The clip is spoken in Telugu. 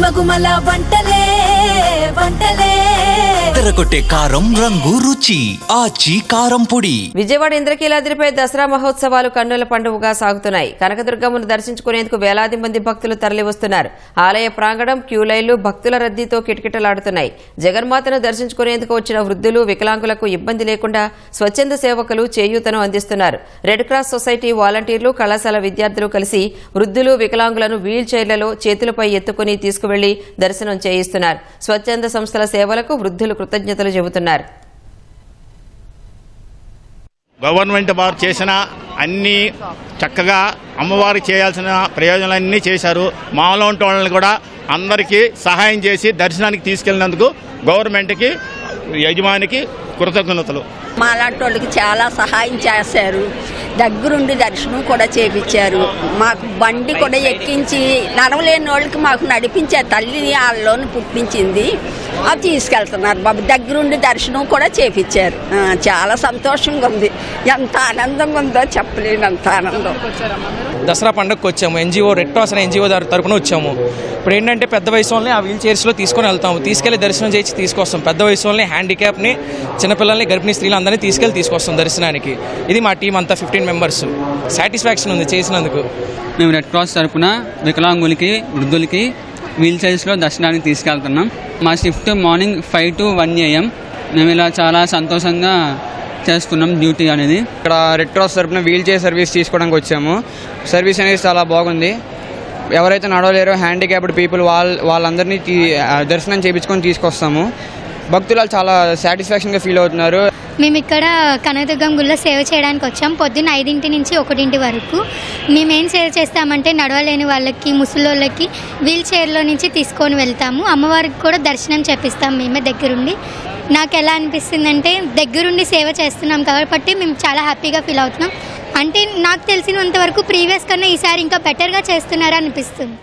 గుమగుమల వంటలే వంటలే. తెరకొట్టే కారం రంగు రుచి ఆచి కారం పొడి. విజయవాడ ఇంద్రకీలాద్రిపై దసరా మహోత్సవాలు కన్నుల పండుగగా సాగుతున్నాయి. కనకదుర్గమ్మను దర్శించుకునేందుకు వేలాది మంది భక్తులు తరలివస్తున్నారు. ఆలయ ప్రాంగణం క్యూలైన్లు భక్తుల రద్దీతో కిటకిటలాడుతున్నాయి. జగన్మాతను దర్శించుకునేందుకు వచ్చిన వృద్ధులు వికలాంగులకు ఇబ్బంది లేకుండా స్వచ్ఛంద సేవకులు చేయూతను అందిస్తున్నారు. రెడ్ క్రాస్ సొసైటీ వాలంటీర్లు కళాశాల విద్యార్థులు కలిసి వృద్ధులు వికలాంగులను వీల్ చైర్లలో చేతులపై ఎత్తుకుని తీసుకువెళ్ళి దర్శనం చేయిస్తున్నారు. స్వచ్ఛంద సంస్థల సేవలకు వృద్ధులు కృతజ్ఞతలు చెబుతున్నారు. గవర్నమెంట్ వారు చేసిన అన్ని చక్కగా అమ్మవారికి చేయాల్సిన ప్రయోజనాలన్నీ చేశారు. మాలో వాళ్ళని కూడా అందరికీ సహాయం చేసి దర్శనానికి తీసుకెళ్ళినందుకు గవర్నమెంట్కి యజమానికి కృతజ్ఞతలు. మాలాంటి వాళ్ళకి చాలా సహాయం చేశారు. దగ్గరుండి దర్శనం కూడా చేపించారు. మాకు బండి కూడా ఎక్కించి నడవలేని వాళ్ళకి మాకు నడిపించే తల్లిని వాళ్ళలోని పుట్టించింది. అది తీసుకెళ్తున్నారు బాబు. దగ్గరుండి దర్శనం కూడా చేపించారు. చాలా సంతోషంగా ఉంది. ఎంత ఆనందంగా ఉందో చెప్పలేనంత ఆనందం. దసరా పండుగకి వచ్చాము ఎన్జిఓ రెడ్ క్రాస్ అనే ఎన్జిఓ తరఫున వచ్చాము. ఇప్పుడు ఏంటంటే పెద్ద వయసు వాళ్ళని ఆ వీల్ చైర్స్లో తీసుకొని వెళ్తాము. తీసుకెళ్ళి దర్శనం చేసి తీసుకొస్తాం. పెద్ద వయసు వాళ్ళని హ్యాండిక్యాప్ని చిన్నపిల్లల్ని గర్భిణీ స్త్రీలు అందరినీ తీసుకెళ్ళి తీసుకొస్తాం దర్శనానికి. ఇది మా టీం అంతా ఫిఫ్టీన్ మెంబర్స్ సాటిస్ఫాక్షన్ ఉంది చేసినందుకు. మేము రెడ్ క్రాస్ తరపున వికలాంగులకి వృద్ధులకి వీల్ చైర్స్లో దర్శనానికి తీసుకెళ్తున్నాం. మా shift morning five to one AM మేము ఇలా చాలా సంతోషంగా చేస్తున్నాం డ్యూటీ అనేది. ఇక్కడ రెడ్ క్రాస్ తరపున వీల్ చైర్ సర్వీస్ తీసుకోవడానికి వచ్చాము. సర్వీస్ అనేది చాలా బాగుంది. ఎవరైతే నడవలేరో హ్యాండిక్యాప్డ్ పీపుల్ వాళ్ళ వాళ్ళందరినీ దర్శనం చేయించుకొని తీసుకొస్తాము. భక్తులు చాలా సాటిస్ఫాక్షన్గా ఫీల్ అవుతున్నారు. మేము ఇక్కడ కనకదుర్గం గుళ్ళో సేవ చేయడానికి వచ్చాం. పొద్దున్న ఐదింటి నుంచి ఒకటింటి వరకు. మేమేం సేవ చేస్తామంటే నడవలేని వాళ్ళకి ముసలోళ్ళకి వీల్ చైర్లో నుంచి తీసుకొని వెళ్తాము. అమ్మవారికి కూడా దర్శనం చేపిస్తాం మేమే దగ్గరుండి. నాకు ఎలా అనిపిస్తుందంటే దగ్గరుండి సేవ చేస్తున్నాం కాబట్టి మేము చాలా హ్యాపీగా ఫీల్ అవుతున్నాం. అంటే నాకు తెలిసినంత వరకు ప్రీవియస్ కన్నా ఈసారి ఇంకా బెటర్గా చేస్తున్నారా అనిపిస్తుంది